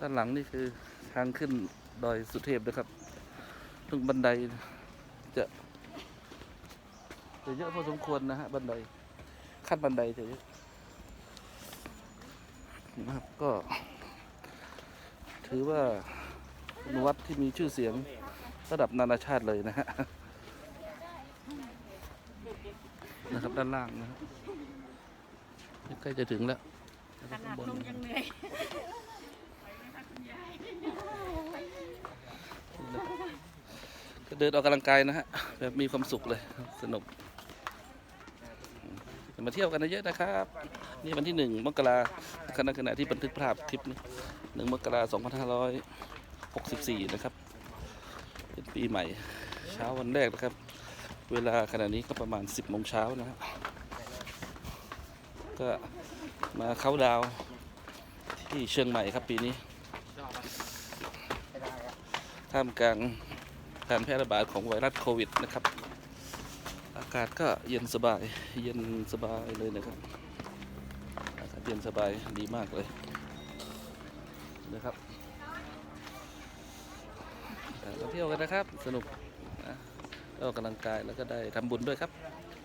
ด้านหลังนี่คือทางขึ้นดอยสุเทพนะครับตรงบันไดจะจะเยอะพอสมควรนะฮะบันไดขั้นบันไดจะเยอะนะครับก็ ถือว่าเป็นวัดที่มีชื่อเสียงระดับนานาชาติเลยนะฮะนะครับด้านล่างนะครับใกล้จะถึงแล้วขนาดลงยังเหนื่อย ก็เดินออกกำลังกายนะฮะแบบมีความสุขเลยสนุกมาเที่ยวกันเยอะนะครับ นี่วันที่หนึ่งมกราขณะขณะที่บันทึกภาพคลิปนี้หนึ่งมกราสองพันห้าร้อยหกสิบสี่นะครับ เป็นปีใหม่ เช้าวันแรกนะครับ เวลาขณะนี้ก็ประมาณ10โมงเช้านะฮะก็มาเข้าดาวที่เชียงใหม่ครับปีนี้ท่ามกลาง การแพร่ระบาดของไวรัสโควิดนะครับ อากาศก็เย็นสบาย เย็นสบายเลยนะครับอากาศเย็นสบายดีมากเลยนะครับมาเที่ยวกันนะครับสนุกนะออกกำลังกายแล้วก็ได้ทำบุญด้วยครับ